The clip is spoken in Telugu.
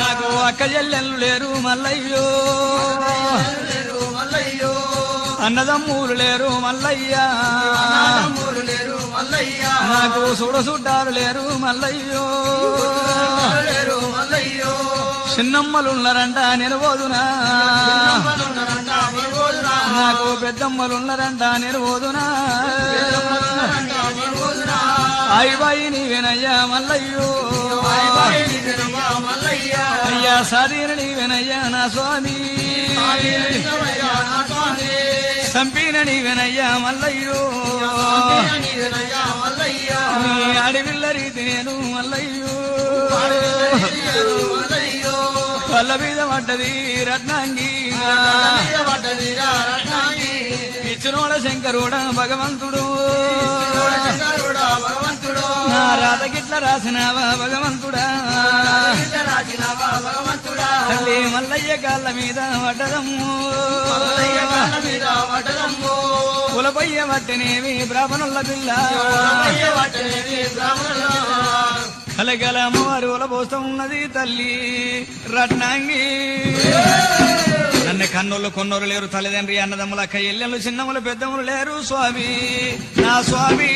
నాకు అక్క చెల్లెళ్ళు లేరు మల్లయ్యో. అన్నదమ్ములు లేరు మల్లయ్యా. నాకు సుడ సుడ్డాలు లేరు మల్లయ్యో. చిన్నమ్మలున్నారంట నిలబోదునా. నాకు పెద్దమ్మలున్నారంట నిలబోదునా. అయ్యబాయి నీవేనయ్యా మల్లయ్యో. అయ్యా సరీన నీవేనయ్యా నా స్వామి. సంపీన నీవేనయ్యా మల్లయ్యో. నీ అడవిల్ల రీతి నేను మల్లయ్యో. కళ్ళ మీద పడ్డది రత్నాంగి ఇచ్చినోడ శంకరుడ భగవంతుడు. నా రాత గిట్ల రాసినావా భగవంతుడా? మల్లయ్య కాళ్ళ మీద పడ్డదమ్ము. కులపయ్య పట్టనేవి బ్రాహ్మణుల పిల్ల. కలగల అమ్మవారు ఉలబోస్తూ ఉన్నది తల్లి. రత్నాంగి. నన్ను కన్నులు కొన్నోరు లేరు తల్లిదండ్రి అన్నదమ్ముల అక్క ఎల్లెళ్ళు చిన్నములు పెద్దములు లేరు స్వామి. నా స్వామి.